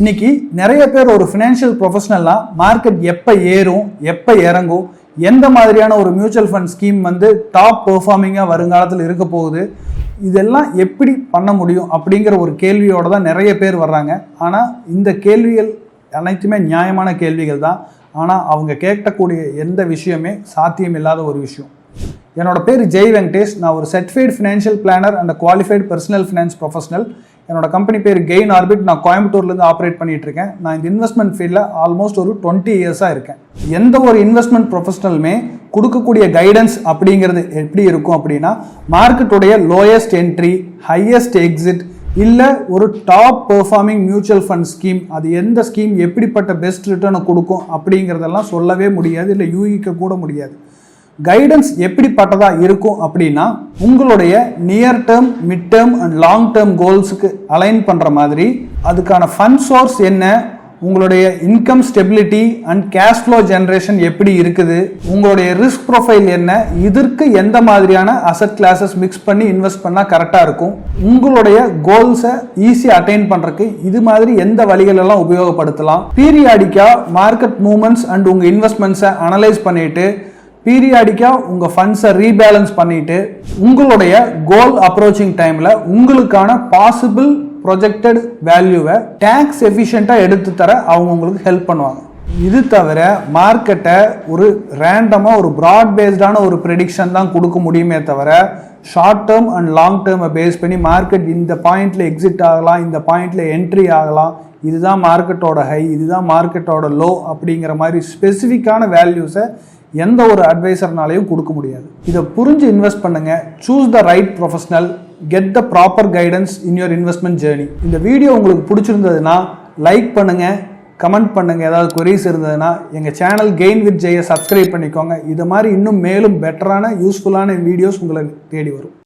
இன்னைக்கு நிறைய பேர் ஒரு ஃபினான்ஷியல் ப்ரொஃபஷனல்லாம் மார்க்கெட் எப்போ ஏறும் எப்போ இறங்கும் எந்த மாதிரியான ஒரு மியூச்சுவல் ஃபண்ட் ஸ்கீம் வந்து டாப் பெர்ஃபார்மிங்காக வருங்காலத்தில் இருக்க போகுது இதெல்லாம் எப்படி பண்ண முடியும் அப்படிங்கிற ஒரு கேள்வியோட தான் நிறைய பேர் வர்றாங்க. ஆனால் இந்த கேள்விகள் அனைத்துமே நியாயமான கேள்விகள் தான். ஆனால் அவங்க கேட்கக்கூடிய எந்த விஷயமே சாத்தியம் இல்லாத ஒரு விஷயம். என்னோட பேர் ஜெய் வெங்கடேஷ். நான் ஒரு certified financial planner and qualified personal finance professional என்னோட கம்பெனி பேர் கெயின் ஆர்பிட் நான் கோயம்புத்தூர்லேருந்து ஆப்ரேட் பண்ணிட்டு இருக்கேன் நான் இந்த இன்வெஸ்ட்மெண்ட் ஃபீல்டில் ஆல்மோஸ்ட் ஒரு டுவெண்ட்டி இயர்ஸாக இருக்கேன். எந்த ஒரு இன்வெஸ்ட்மெண்ட் ப்ரொஃபஷனலுமே கொடுக்கக்கூடிய கைடன்ஸ் அப்படிங்கிறது எப்படி இருக்கும் அப்படின்னா மார்க்கெட்டுடைய லோயஸ்ட் என்ட்ரி ஹையஸ்ட் எக்ஸிட் இல்லை ஒரு top performing mutual fund scheme அது எந்த ஸ்கீம் எப்படிப்பட்ட பெஸ்ட் ரிட்டர்னை கொடுக்கும் அப்படிங்கிறதெல்லாம் சொல்லவே முடியாது இல்லை யூகிக்க கூட முடியாது. கைடன்ஸ் எப்படிப்பட்டதாக இருக்கும் அப்படின்னா உங்களுடைய near term mid term and long term கோல்ஸுக்கு align பண்ணுற மாதிரி அதுக்கான ஃபண்ட் சோர்ஸ் என்ன உங்களுடைய income stability and cash flow generation எப்படி இருக்குது உங்களுடைய ரிஸ்க் ப்ரொஃபைல் என்ன இதற்கு எந்த மாதிரியான அசட் கிளாஸஸ் மிக்ஸ் பண்ணி இன்வெஸ்ட் பண்ணால் கரெக்டாக இருக்கும் உங்களுடைய கோல்ஸை ஈஸியாக அட்டைன் பண்ணுறதுக்கு இது மாதிரி எந்த வழிகள் எல்லாம் உபயோகப்படுத்தலாம் பீரியாடிக்காக மார்க்கெட் மூவ்மெண்ட்ஸ் அண்ட் உங்கள் இன்வெஸ்ட்மெண்ட்ஸை அனலைஸ் பண்ணிட்டு பீரியாடிக்காக உங்கள் ஃபண்ட்ஸை ரீபேலன்ஸ் பண்ணிட்டு உங்களுடைய கோல் அப்ரோச்சிங் டைமில் உங்களுக்கான பாசிபிள் ப்ரொஜெக்டட் வேல்யூவை டேக்ஸ் எஃபிஷியண்ட்டாக எடுத்து தர அவங்க உங்களுக்கு ஹெல்ப் பண்ணுவாங்க. இது தவிர மார்க்கெட்டை ஒரு ரேண்டமாக ஒரு ப்ராட் பேஸ்டான ஒரு ப்ரெடிக்ஷன் தான் கொடுக்க முடியுமே தவிர ஷார்ட் டேர்ம் அண்ட் லாங் டேர்மை பேஸ் பண்ணி மார்க்கெட் இந்த பாயிண்ட்டில் எக்ஸிட் ஆகலாம் இந்த பாயிண்ட்டில் என்ட்ரி ஆகலாம் இதுதான் மார்க்கெட்டோட ஹை இதுதான் மார்க்கெட்டோட லோ அப்படிங்கிற மாதிரி ஸ்பெசிஃபிக்கான வேல்யூஸை எந்த ஒரு அட்வைசர்னாலையும் கொடுக்க முடியாது. இதை புரிஞ்சு இன்வெஸ்ட் பண்ணுங்க. Choose the right professional get the proper guidance in your investment journey இந்த வீடியோ உங்களுக்கு பிடிச்சிருந்ததுன்னா லைக் பண்ணுங்க. கமெண்ட் பண்ணுங்க. ஏதாவது queries இருந்ததுன்னா எங்கள் சேனல் கெயின் வித் ஜெயை சப்ஸ்கிரைப் பண்ணிக்கோங்க. இது மாதிரி இன்னும் மேலும் பெட்டரான யூஸ்ஃபுல்லான வீடியோஸ் உங்களை தேடி வரும்.